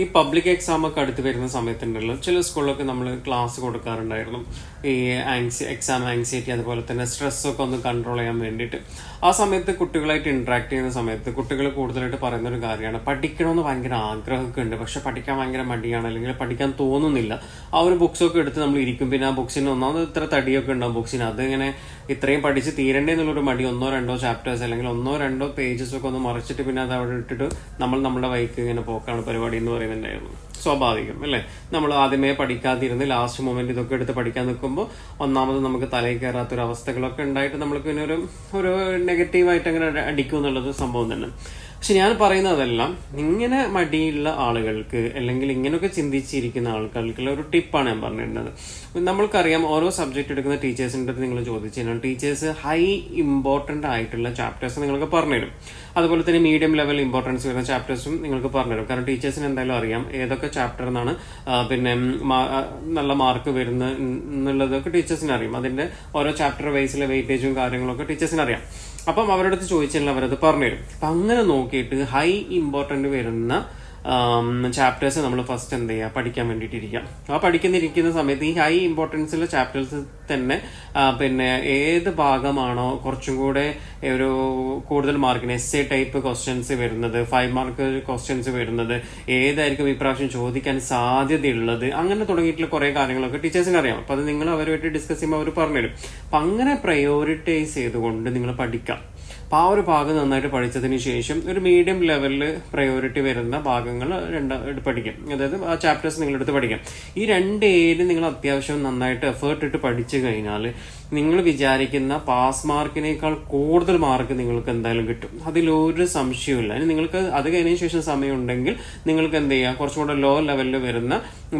ഈ public exam ഒക്കെ അടുത്ത് വരുന്ന സമയത്തുണ്ടല്ലോ. ചില സ്കൂളിലൊക്കെ നമ്മൾ ക്ലാസ് കൊടുക്കാറുണ്ടായിരുന്നു. ഈ ആങ്സി എക്സാം ആങ്സൈറ്റി അതുപോലെ തന്നെ സ്ട്രെസ് ഒക്കെ ഒന്ന് കൺട്രോൾ ചെയ്യാൻ വേണ്ടിയിട്ട്. ആ സമയത്ത് കുട്ടികളായിട്ട് ഇന്ററാക്ട് ചെയ്യുന്ന സമയത്ത് കുട്ടികൾ കൂടുതലായിട്ട് പറയുന്ന ഒരു കാര്യമാണ്. പഠിക്കണമെന്ന് ഭയങ്കര ആഗ്രഹമൊക്കെ ഉണ്ട്. പക്ഷെ പഠിക്കാൻ ഭയങ്കര മടിയാണ്. അല്ലെങ്കിൽ പഠിക്കാൻ തോന്നുന്നില്ല. ആ ഒരു ബുക്സൊക്കെ എടുത്ത് നമ്മൾ ഇരിക്കും. പിന്നെ ആ ബുക്സിന് ഒന്നാമത് ഇത്ര തടിയൊക്കെ ഉണ്ടാവും ബുക്സിന് അത് ഇങ്ങനെ ഇത്രയും പഠിച്ച് തീരണ്ടേ എന്നുള്ളൊരു മടി ഒന്നോ രണ്ടോ ചാപ്റ്റേഴ്സ് അല്ലെങ്കിൽ ഒന്നോ രണ്ടോ പേജസ് ഒക്കെ ഒന്ന് മറിച്ചിട്ട് പിന്നെ അത് അവിടെ ഇട്ടിട്ട് നമ്മൾ നമ്മുടെ വൈക്ക് ഇങ്ങനെ പോക്കാണ് പരിപാടി എന്ന് പറയുന്നുണ്ടായിരുന്നു സ്വാഭാവികം അല്ലേ? നമ്മൾ ആദ്യമേ പഠിക്കാതിരുന്ന് ലാസ്റ്റ് മൊമെന്റ് ഇതൊക്കെ എടുത്ത് പഠിക്കാൻ നിൽക്കുമ്പോൾ ഒന്നാമത് നമുക്ക് തലയിൽ കയറാത്ത ഒരു അവസ്ഥകളൊക്കെ ഉണ്ടായിട്ട് നമ്മൾക്ക് പിന്നെ ഒരു ഒരു നെഗറ്റീവായിട്ട് അങ്ങനെ അടിക്കും എന്നുള്ളത് സംഭവം തന്നെ. പക്ഷെ ഞാൻ പറയുന്നതെല്ലാം ഇങ്ങനെ മടിയുള്ള ആളുകൾക്ക് അല്ലെങ്കിൽ ഇങ്ങനെയൊക്കെ ചിന്തിച്ചിരിക്കുന്ന ആൾക്കാർക്കുള്ള ഒരു ടിപ്പാണ് ഞാൻ പറഞ്ഞിരുന്നത്. നമ്മൾക്കറിയാം ഓരോ സബ്ജക്റ്റ് എടുക്കുന്ന ടീച്ചേഴ്സിന്റെ അടുത്ത് നിങ്ങൾ ചോദിച്ചു കഴിഞ്ഞാൽ ടീച്ചേഴ്സ് ഹൈ ഇമ്പോർട്ടന്റ് ആയിട്ടുള്ള ചാപ്റ്റേഴ്സ് നിങ്ങൾക്ക് പറഞ്ഞുതരും. അതുപോലെ തന്നെ മീഡിയം ലെവൽ ഇമ്പോർട്ടൻസ് വരുന്ന ചാപ്റ്റേഴ്സും നിങ്ങൾക്ക് പറഞ്ഞുതരും. കാരണം ടീച്ചേഴ്സിന് എന്തായാലും അറിയാം ഏതൊക്കെ ചാപ്റ്റർ എന്നാണ്. പിന്നെ നല്ല മാർക്ക് വരുന്ന എന്നുള്ളതൊക്കെ ടീച്ചേഴ്സിന് അറിയും. അതിന്റെ ഓരോ ചാപ്റ്റർ വൈസിലെ വെയിറ്റേജും കാര്യങ്ങളൊക്കെ ടീച്ചേഴ്സിന് അറിയാം. അപ്പം അവരുടെ അടുത്ത് ചോദിച്ചാൽ അവരത് പറഞ്ഞുതരും. അപ്പം അങ്ങനെ നോക്കിയിട്ട് ഹൈ ഇമ്പോർട്ടന്റ് വരുന്ന ചാപ്റ്റേഴ്സ് നമ്മൾ ഫസ്റ്റ് എന്ത് ചെയ്യുക? പഠിക്കാൻ വേണ്ടിയിട്ടിരിക്കാം ആ പഠിക്കുന്നിരിക്കുന്ന സമയത്ത് ഈ ഹൈ ഇമ്പോർട്ടൻസിലെ ചാപ്റ്റേഴ്സ് തന്നെ പിന്നെ ഏത് ഭാഗമാണോ കുറച്ചും കൂടെ ഒരു കൂടുതൽ മാർക്കിന് എസ് എ ടൈപ്പ് ക്വസ്റ്റ്യൻസ് വരുന്നത് ഫൈവ് മാർക്ക് ക്വസ്റ്റ്യൻസ് വരുന്നത് ഏതായിരിക്കും ഇപ്രാവശ്യം ചോദിക്കാൻ സാധ്യതയുള്ളത് അങ്ങനെ തുടങ്ങിയിട്ടുള്ള കുറെ കാര്യങ്ങളൊക്കെ ടീച്ചേഴ്സിന് അറിയാം. അപ്പൊ അത് നിങ്ങൾ അവരുമായിട്ട് ഡിസ്കസ് ചെയ്യുമ്പോൾ അവർ പറഞ്ഞുതരും. അപ്പൊ അങ്ങനെ പ്രയോറിറ്റൈസ് ചെയ്തുകൊണ്ട് നിങ്ങൾ പഠിക്കാം. അപ്പൊ ആ ഒരു ഭാഗം നന്നായിട്ട് പഠിച്ചതിന് ശേഷം ഒരു മീഡിയം ലെവലിൽ പ്രയോറിറ്റി വരുന്ന ഭാഗങ്ങൾ രണ്ട് പഠിക്കും. അതായത് ആ ചാപ്റ്റേഴ്സ് നിങ്ങൾ എടുത്ത് പഠിക്കാം. ഈ രണ്ട് ഏരിയ നിങ്ങൾ അത്യാവശ്യം നന്നായിട്ട് എഫേർട്ട് ഇട്ട് പഠിച്ചു കഴിഞ്ഞാൽ നിങ്ങൾ വിചാരിക്കുന്ന പാസ് മാർക്കിനേക്കാൾ കൂടുതൽ മാർക്ക് നിങ്ങൾക്ക് എന്തായാലും കിട്ടും. അതിലൊരു സംശയമില്ല ഇനി നിങ്ങൾക്ക് അത് കഴിഞ്ഞതിന് ശേഷം സമയമുണ്ടെങ്കിൽ നിങ്ങൾക്ക് എന്ത് ചെയ്യാം? കുറച്ചും കൂടെ ലോ ലെവലിൽ വരുന്ന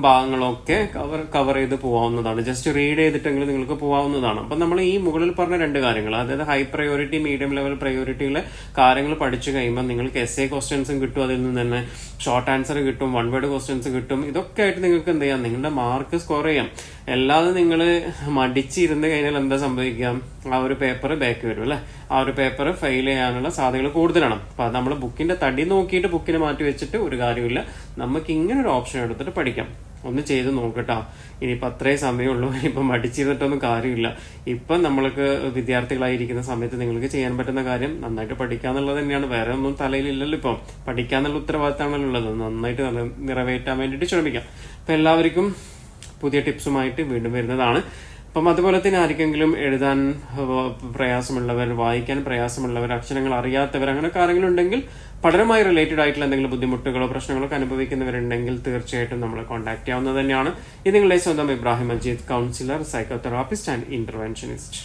ഭാഗങ്ങളൊക്കെ കവർ കവർ ചെയ്ത് പോകാവുന്നതാണ് ജസ്റ്റ് റീഡ് ചെയ്തിട്ടെങ്കിലും നിങ്ങൾക്ക് പോകാവുന്നതാണ് അപ്പം നമ്മൾ ഈ മുകളിൽ പറഞ്ഞ രണ്ട് കാര്യങ്ങൾ അതായത് ഹൈ പ്രയോറിറ്റി മീഡിയം ലെവൽ പ്രയോറിറ്റിയിലെ കാര്യങ്ങൾ പഠിച്ചു കഴിയുമ്പോൾ നിങ്ങൾക്ക് എസ് എ ക്വസ്റ്റ്യൻസും കിട്ടും അതിൽ നിന്ന് തന്നെ ഷോർട്ട് ആൻസർ കിട്ടും വൺ വേർഡ് ക്വസ്റ്റ്യൻസ് കിട്ടും. ഇതൊക്കെ ആയിട്ട് നിങ്ങൾക്ക് എന്ത് ചെയ്യാം? നിങ്ങളുടെ മാർക്ക് സ്കോർ ചെയ്യാം. അല്ലാതെ നിങ്ങൾ മടിച്ചിരുന്ന് കഴിഞ്ഞാൽ എന്താ സംഭവിക്കാം ആ ഒരു പേപ്പർ ബാക്ക് വരും അല്ലെ? ആ ഒരു പേപ്പർ ഫെയിൽ ചെയ്യാനുള്ള സാധ്യതകൾ കൂടുതലാണ്. അപ്പൊ നമ്മൾ ബുക്കിന്റെ തടി നോക്കിയിട്ട് ബുക്കിനെ മാറ്റി വെച്ചിട്ട് ഒരു കാര്യമില്ല നമുക്ക് ഇങ്ങനെ ഒരു ഓപ്ഷൻ എടുത്തിട്ട് പഠിക്കാം. ഒന്ന് ചെയ്ത് നോക്കട്ടാ. ഇനിയിപ്പോൾ അത്രേ സമയമുള്ളൂ. ഇപ്പം മടിച്ചിരുന്നിട്ടൊന്നും കാര്യമില്ല. ഇപ്പം നമ്മൾക്ക് വിദ്യാർത്ഥികളായിരിക്കുന്ന സമയത്ത് നിങ്ങൾക്ക് ചെയ്യാൻ പറ്റുന്ന കാര്യം നന്നായിട്ട് പഠിക്കാന്നുള്ളത് തന്നെയാണ്. വേറെ ഒന്നും തലയിലില്ലല്ലോ ഇപ്പം. പഠിക്കാന്നുള്ള ഉത്തരവാദിത്തമാണല്ലോ ഉള്ളത്. നന്നായിട്ട് നിറ- നിറവേറ്റാൻ വേണ്ടിയിട്ട് ശ്രമിക്കാം. അപ്പം എല്ലാവർക്കും പുതിയ ടിപ്സുമായിട്ട് വീണ്ടും വരുന്നതാണ്. അപ്പം അതുപോലെ തന്നെ ആർക്കെങ്കിലും എഴുതാൻ പ്രയാസമുള്ളവർ വായിക്കാൻ പ്രയാസമുള്ളവർ അക്ഷരങ്ങൾ അറിയാത്തവർ അങ്ങനെയൊക്കെ ആരെങ്കിലും ഉണ്ടെങ്കിൽ പഠനമായി റിലേറ്റഡ് ആയിട്ടുള്ള എന്തെങ്കിലും ബുദ്ധിമുട്ടുകളോ പ്രശ്നങ്ങളോ അനുഭവിക്കുന്നവരുണ്ടെങ്കിൽ തീർച്ചയായിട്ടും നമ്മളെ കോൺടാക്ട് ചെയ്യാവുന്നത് തന്നെയാണ്. ഇത് നിങ്ങളുടെ സ്വന്തം Ibrahim Ajeed counsellor psychotherapist and interventionist